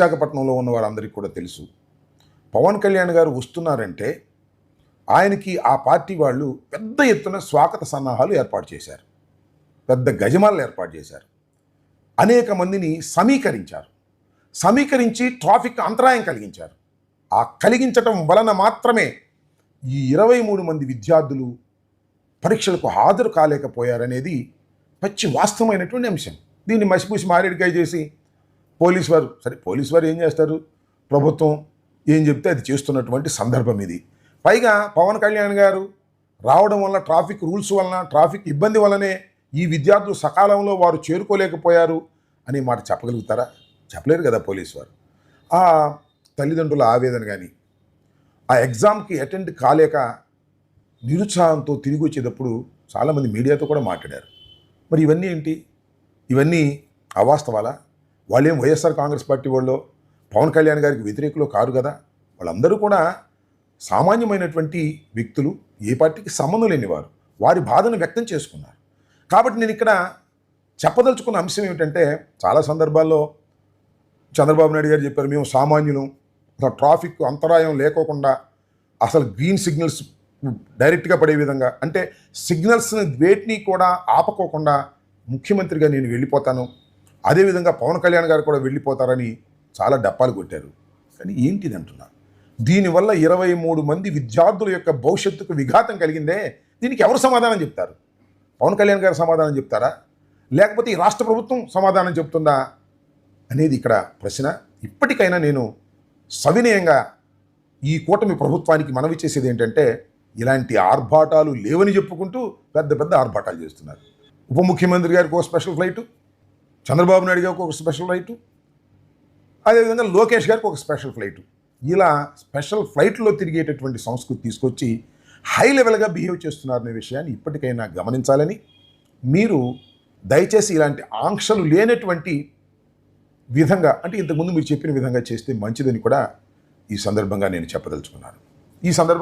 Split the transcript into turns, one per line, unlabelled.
విశాఖపట్నంలో ఉన్న వారందరికీ కూడా తెలుసు. పవన్ కళ్యాణ్ గారు వస్తున్నారంటే ఆయనకి ఆ పార్టీ వాళ్ళు పెద్ద ఎత్తున స్వాగత సన్నాహాలు ఏర్పాటు చేశారు. పెద్ద గజమాలను ఏర్పాటు చేశారు. అనేక మందిని సమీకరించారు. సమీకరించి ట్రాఫిక్ అంతరాయం కలిగించారు. ఆ కలిగించటం వలన మాత్రమే ఈ ఇరవై మూడు మంది విద్యార్థులు పరీక్షలకు హాజరు కాలేకపోయారనేది పచ్చి వాస్తవమైనటువంటి అంశం. దీన్ని మసిపూసి మారేడికాయ చేసి పోలీస్ వారు సరే పోలీస్ వారు ఏం చేస్తారు? ప్రభుత్వం ఏం చెప్తే అది చేస్తున్నటువంటి సందర్భం ఇది. పైగా పవన్ కళ్యాణ్ గారు రావడం వల్ల ట్రాఫిక్ రూల్స్ వలన ట్రాఫిక్ ఇబ్బంది వల్లనే ఈ విద్యార్థులు సకాలంలో వారు చేరుకోలేకపోయారు అనే మాట చెప్పగలుగుతారా? చెప్పలేరు కదా పోలీస్ వారు ఆ తల్లిదండ్రుల ఆవేదన కానీ ఆ ఎగ్జామ్కి అటెండ్ కాలేక నిరుత్సాహంతో తిరిగి వచ్చేటప్పుడు చాలామంది మీడియాతో కూడా మాట్లాడారు. మరి ఇవన్నీ ఏంటి? ఇవన్నీ అవాస్తవాలా? వాళ్ళేం వైఎస్ఆర్ కాంగ్రెస్ పార్టీ వాళ్ళు పవన్ కళ్యాణ్ గారికి వ్యతిరేకులు కారు కదా? వాళ్ళందరూ కూడా సామాన్యమైనటువంటి వ్యక్తులు ఏ పార్టీకి సంబంధం లేనివారు వారి. బాధను వ్యక్తం చేసుకున్నారు. కాబట్టి నేను ఇక్కడ చెప్పదలుచుకున్న అంశం ఏమిటంటే చాలా సందర్భాల్లో చంద్రబాబు నాయుడు గారు చెప్పారు మేము సామాన్యులు అసలు ట్రాఫిక్ అంతరాయం లేకోకుండా అసలు గ్రీన్ సిగ్నల్స్ డైరెక్ట్గా పడే విధంగా. అంటే సిగ్నల్స్ని వేటిని కూడా ఆపకోకుండా ముఖ్యమంత్రిగా నేను వెళ్ళిపోతాను అదేవిధంగా పవన్ కళ్యాణ్ గారు కూడా వెళ్ళిపోతారని చాలా డప్పాలు కొట్టారు. కానీ ఏంటిది అంటున్నారు? దీనివల్ల ఇరవై మూడు మంది విద్యార్థుల యొక్క భవిష్యత్తుకు విఘాతం కలిగిందే. దీనికి ఎవరు సమాధానం చెప్తారు? పవన్ కళ్యాణ్ గారు సమాధానం చెప్తారా? లేకపోతే ఈ రాష్ట్ర ప్రభుత్వం సమాధానం చెప్తుందా? అనేది ఇక్కడ ప్రశ్న. ఇప్పటికైనా నేను సవినయంగా ఈ కూటమి ప్రభుత్వానికి మనవి చేసేది ఏంటంటే ఇలాంటి ఆర్భాటాలు లేవని చెప్పుకుంటూ పెద్ద పెద్ద ఆర్భాటాలు చేస్తున్నారు. ఉప ముఖ్యమంత్రి గారికి ఒక స్పెషల్ ఫ్లైటు చంద్రబాబు నాయుడు గారికి ఒక స్పెషల్ ఫ్లైటు అదేవిధంగా లోకేష్ గారికి ఒక స్పెషల్ ఫ్లైటు. ఇలా స్పెషల్ ఫ్లైట్లో తిరిగేటటువంటి సంస్కృతి తీసుకొచ్చి హై లెవెల్గా బిహేవ్ చేస్తున్నారనే విషయాన్ని ఇప్పటికైనా గమనించాలని మీరు దయచేసి ఇలాంటి ఆంక్షలు లేనటువంటి విధంగా అంటే ఇంతకుముందు మీరు చెప్పిన విధంగా చేస్తే మంచిదని కూడా ఈ సందర్భంగా నేను చెప్పదలుచుకున్నాను. ఈ సందర్భంగా